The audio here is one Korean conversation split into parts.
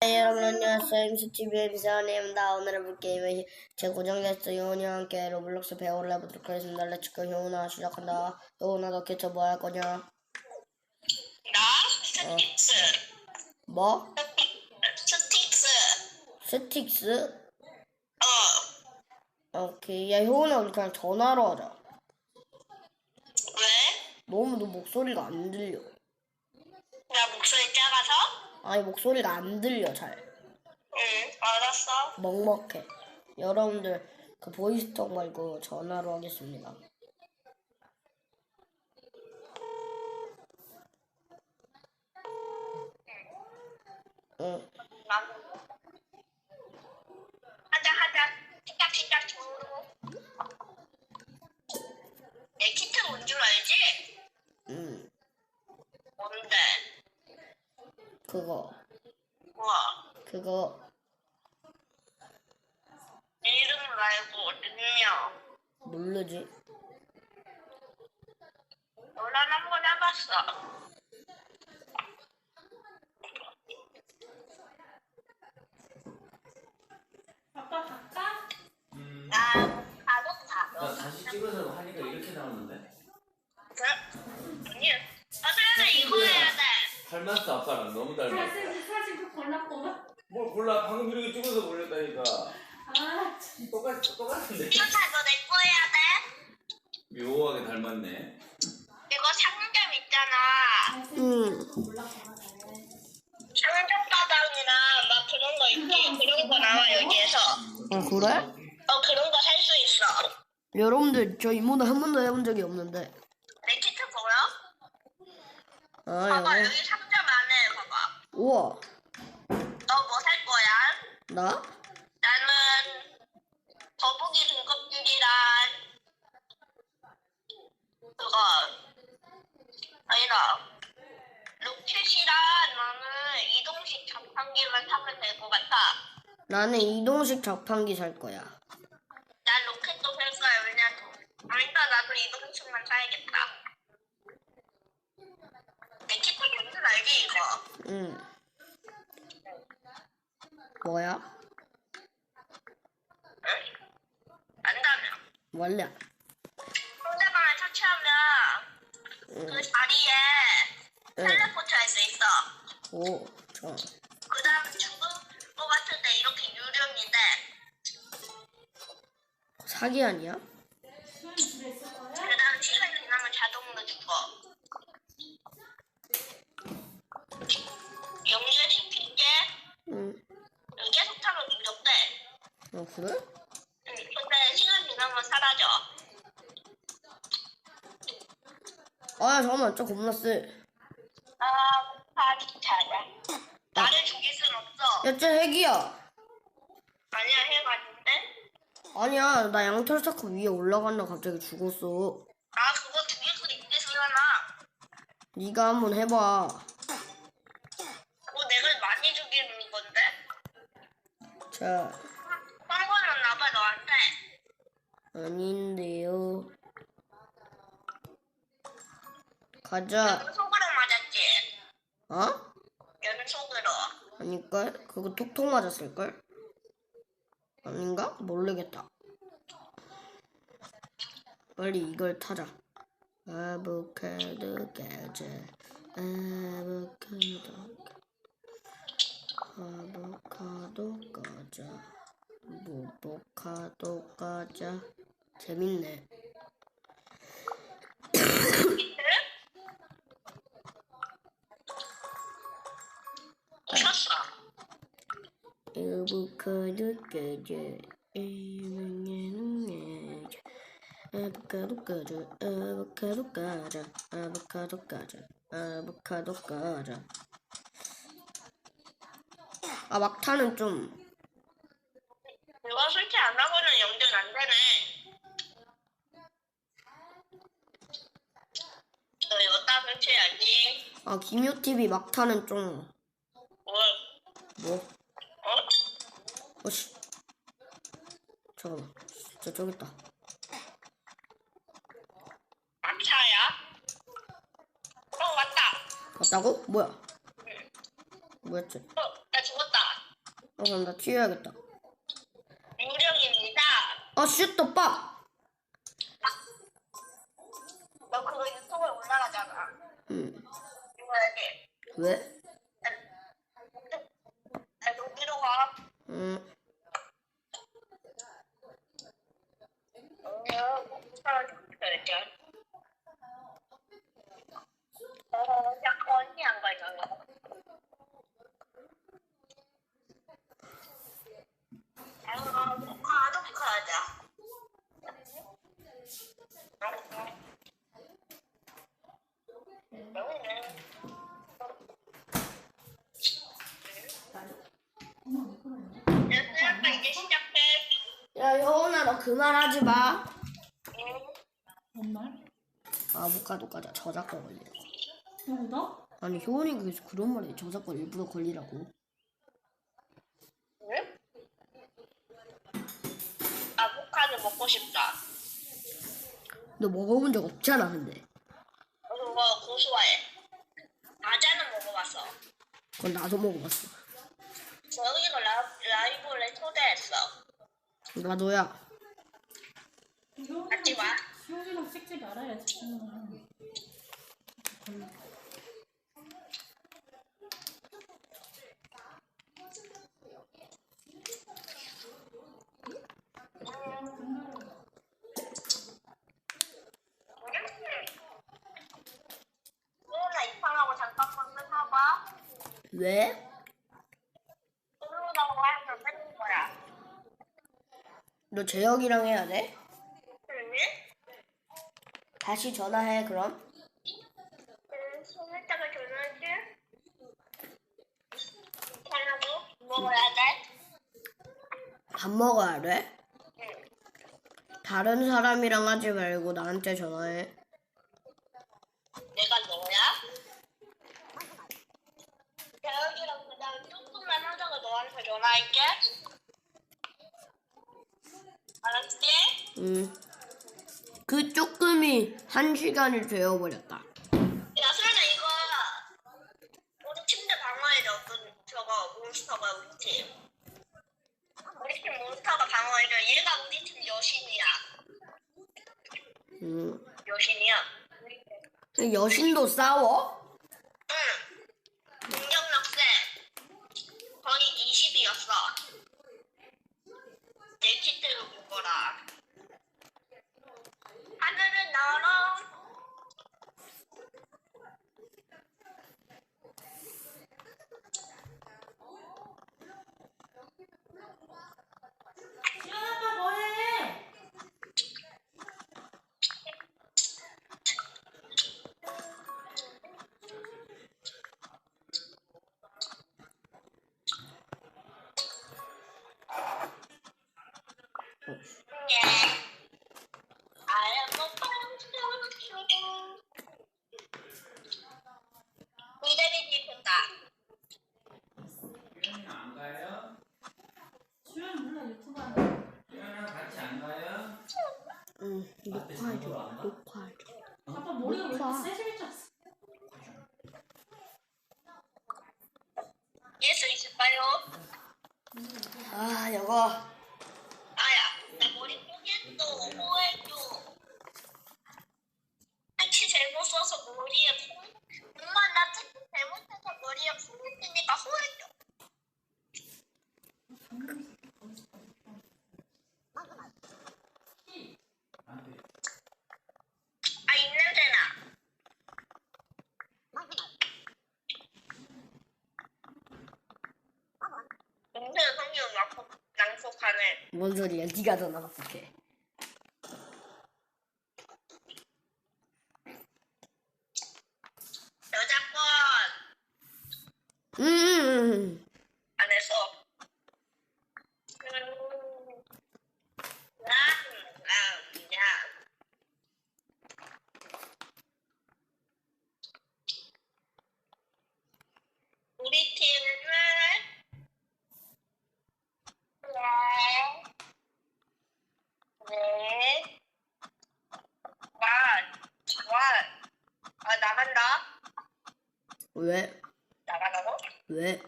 네, 여러분 안녕하세요. 임수TV의 미사원입니다. 오늘은 볼 게임은 제 고정 게스트 효은이와 함께 로블록스 배우를 해보도록 하겠습니다. 렛츠고 효은아 시작한다. 효은아 너 개처 뭐 할 거냐? 나 스틱스 뭐? 스틱스 스틱스? 어 오케이. 야 효은아 우리 그냥 전화로 하자. 왜? 너무 너 목소리가 안 들려. 나 목소리 작아서? 아니 목소리가 안 들려 잘. 응 알았어 먹먹해. 여러분들 그 보이스톡 말고 전화로 하겠습니다. 응. 하자 하자 시작 시작 중으로 내 키트 뭔줄 알지? 응. 뭔데? 그거 우와 그거 이름 말고 능력 모르지. 논란 한번 해봤어 아빠 갈까? 음, 나 가족 나 가족 다시 찍어서 하니까 이렇게 나오는데? 그래? 아니 아들아 이거 해야 돼 닮았어 아빠랑 너무 닮았어 사진 사진 좀 골랐구만. 뭘 골라 방금 이렇게 찍어서 올렸다니까 아, 참. 똑같, 똑같은데 이거 다 너 내 거 해야 돼 묘하게 닮았네 이거 상점 있잖아. 응. 상점 가방이나 막 그런 거 있지. 그런 거 나와 여기에서. 어 그래? 어 그런 거 살 수 있어. 여러분들 저 이모도 한 번도 해본 적이 없는데. 내 키트 보여? 아 봐봐 여 여기 봐봐. 우와. 너 뭐 살 거야? 나? 나는 거북이 등껍질이랑 그거 아니다. 로켓이랑 나는 이동식 자판기만 사면 될 것 같아. 나는 이동식 자판기 살 거야. 난 로켓도 살 거야. 왜냐면 아니다 나도 이동식만 사야겠다. 내 뭔줄 알지 이거? 응. 뭐야? 응? 안다며. 원래. 상대방을 터치하면 응. 그 자리에 응. 텔레포트 할 수 있어. 오. 좋아. 그 다음 죽을 것 같은데 이렇게 유령인데 사기 아니야? 그래? 응, 근데 시간 지나면 사라져. 아 잠깐만 저 겁나 세. 아, 아, 진짜야. 나를 죽일 순 없어. 야쟤 핵이야. 아니야, 해봤는데? 아니야 나 양털 쌓고 위에 올라갔나 갑자기 죽었어. 아, 그거 죽일 수 있겠으려나? 네가 한번 해봐. 그거 내가 많이 죽이는 건데? 자 빵거는 나봐, 너한테. 아닌데요. 가자. 연속으로 맞았지? 어? 아닐걸? 그거 톡톡 맞았을걸? 아닌가? 모르겠다. 빨리 이걸 타자. 아보카도 가자. 아보카도 아보카도 가자. 모보카도 가자. 재밌네. 미쳤어. 아보카도 가자. 아보카도 가자. 아보카도 가자. 아보카도 가자. 아보카도 가자. 아 막타는 좀 이거 설치 안 하고는 연결 안 되네. 너 여기다 설치해야지. 아, 김효 TV 막타는 좀, 뭘? 뭐, 어? 어씨. 잠깐만. 저, 저기 있다. 막차야? 어, 왔다. 봤다고? 뭐야? 뭐였지? 어, 나 죽었다. 어, 그럼 나 튀어야겠다. 유령입니다. 어, 슛도 빡! 여기로 가. 응. 어, 이렇게. 어, 약간 언니 안 가요. 아, 가도 가자. 연습 이제 시작해. 야, 효은아, 너그말 하지 마. 응. 뭔 말? 아보카도 과자 저작권 걸리라고. 누구다? 아니, 효은이가 계속 그런 말해. 저작권 일부러 걸리라고. 응? 아보카도 먹고 싶다. 너 먹어본 적 없잖아, 근데. 그거 고소해. 과자는 먹어봤어. 그건 나도 먹어봤어. 저기가 라, 라이브를 초대했어. 나도야. 같이 와. 수영이랑 찍지 말아야지. 이상하고. 왜? 거야. 너 재혁이랑 해야 돼? 응? 다시 전화해, 그럼. 응, 소연이가 전화할게. 하나도 먹어야 돼? 밥 먹어야 돼? 응. 다른 사람이랑 하지 말고 나한테 전화해. 내가 너야? 대혁이랑 그다음 조금만 하다가 너한테 전화할게. 알았지? 응. 그 조금이 한 시간이 되어버렸다. 야, 소연아 이거 우리 침대 방어에 넣은 저거 몬스터가 우리 팀. 우리 팀 몬스터가 방어해줘. 얘가 우리 팀 여신이야. 응. 여신이야. 여신도 싸워? 응. 공격력 세. 거의 20이었어. 내 키트로 보거라. 하늘을 날아. 수영 아빠 뭐해? 예. I am a function. 이대빈이 본다. 유연이는 안 가요? 수영 몰라 유튜브 하는 유연이랑 같이 안 가요? 응. 녹화해줘. 녹화해줘. 아빠 머리가 왜 오빠. 이렇게 세심해 졌어? 예수 있을까요? 아, 여거. 아야, 내 머리 포기했어. 오해줘. 택시 잘못 써서 머리에 콩. 엄마 나 택시 잘못해서 머리에 콩이 뜨니까 후회줘. 아, 이 냄새나. 냄새 성격 막 낭속하네. 뭔 소리야? 네가 더 나쁘게. 여자권 음, 음, 음. 안 해서. 음, 난, 난 그냥. 우리 팀은 네, 네, 와, 좋아. 아 나간다. 왜? 나가라고? 왜?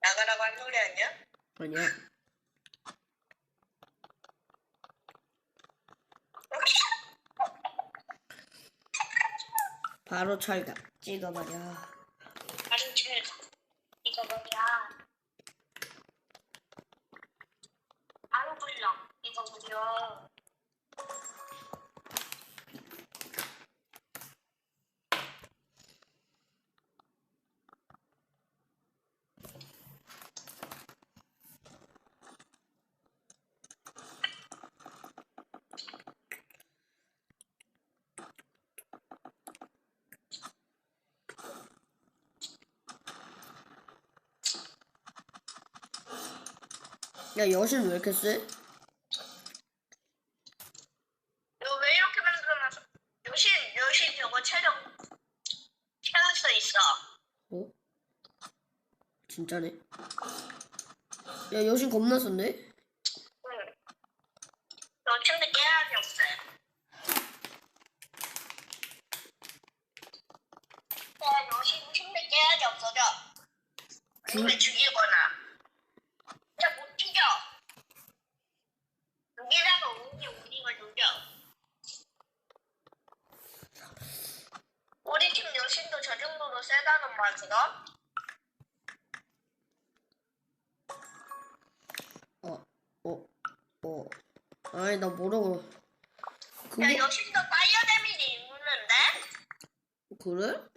나가라고 한 소리 아니야? 아니야. 바로 찰다. 찍어버려. 다른 줄 이거 뭐야? 바로 불러 이거 뭐야? 야, 여신 왜 이렇게 세? 이거 왜 이렇게 만들어놨어? 요신 요신 저거 체력 채울 수 있어. 어? 진짜네. 야, 여신 겁나 센데? 응. 너 침대 깨야지 없어. 야 요신 침대 깨야지 없어져. 아니면 죽이거나. 진짜 못 죽여. 여기다가 우리 우리가 죽여. 우리 팀 여신도 저 정도로 세다는 말이다. 어, 어, 어. 아니, 나 모르고. 그거, 야 여신도 파이어 데미지 입는데? 그래?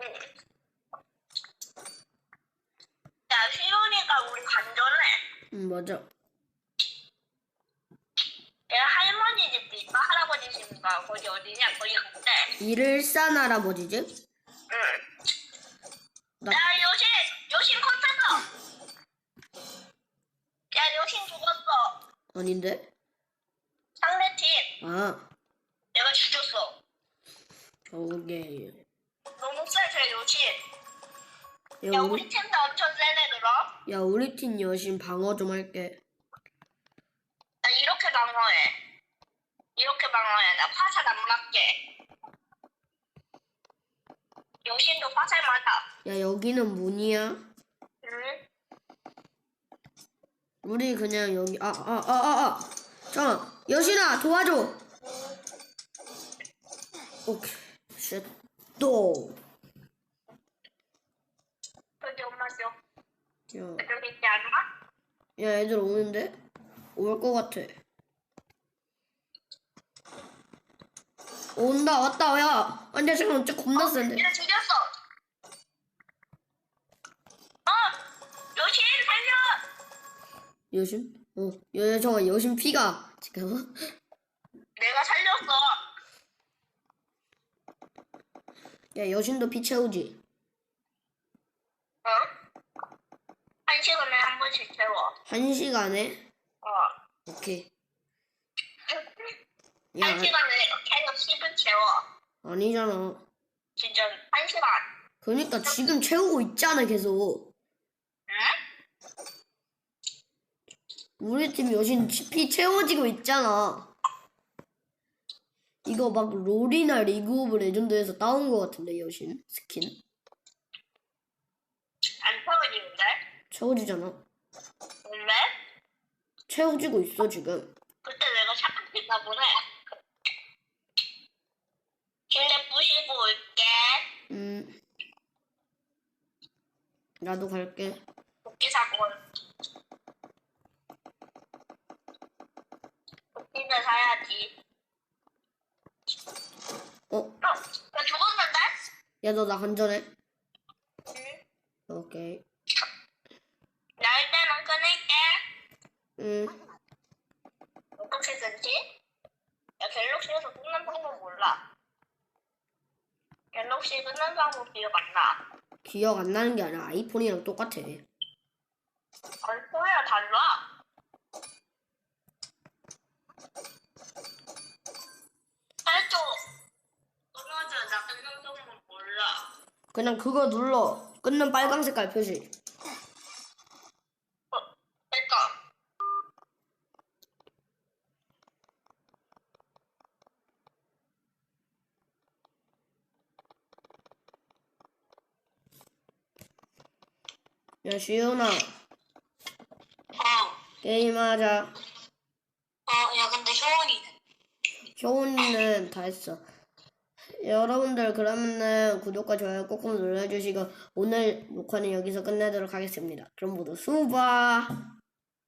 응. 야 시온이가 우리 관전해. 응, 맞아. 내가 할머니 집인가 할아버지 집인가 거기 어디냐 거기 갔대. 일산 할아버지지? 응. 나- 야 여신 여신 컸었어. 야 여신 죽었어. 아닌데? 아, 내가 죽였어. 저게. 너무 세저 여신. 야, 야 우리, 팀도 엄청 세네 그럼. 야, 우리 팀 여신 방어 좀 할게. 나 이렇게 방어해. 이렇게 방어해. 나 화살 안 맞게. 여신도 화살 맞아. 야, 여기는 문이야. 응? 우리 그냥 여기, 아, 아, 아, 아, 아. 잠깐, 여신아, 도와줘. 오케이. 쉣. 또. 여기 엄마 줘. 야, 여기 있지 않아? 야, 애들 오는데? 올 것 같아. 온다, 왔다, 야. 아니, 잠깐만, 진짜 겁나 센데. 얘 죽였어. 어! 여신 살려! 여신? 어, 여, 잠깐, 여신 피가. 지금. 내가 살렸어. 야, 여신도 피 채우지. 어? 한 시간에 한 번씩 채워. 한 시간에? 어. 오케이. 야, 한 시간에 캐력 10은 채워. 아니잖아. 진짜 한 시간. 그러니까 지금 채우고 있잖아, 계속. 응? 우리 팀 여신 피 채워지고 있잖아. 이거 막 롤이나 리그 오브 레전드에서 따온 거 같은데, 여신 스킨. 안 채워지는데? 채워지잖아. 왜? 채워지고 있어, 지금. 그때 내가 착각했나 보네. 침대 부시고 올게. 음. 나도 갈게. 도끼 사고. 도끼는 사야지. 어? 어? 나 죽었는데? 야, 너나 간전해? 응. 오케이. 나 일단은 끊을게. 음. 어떻게 끊지? 야, 갤럭시에서 끊는 방법 몰라. 갤럭시 끊는 방법 기억 안 나. 기억 안 나는 게 아니라 아이폰이랑 똑같아. 얼토야 달라. 해줘. 끊어줘. 나 끊는 몰라. 그냥 그거 눌러. 끊는 빨강 색깔 표시. 어, 됐다. 야, 시연아. 어? 게임하자. 어, 야, 근데 효원이는? 효은이는 다 했어. 여러분들 그러면은 구독과 좋아요 꼭꼭 눌러주시고 오늘 녹화는 여기서 끝내도록 하겠습니다. 그럼 모두 수바.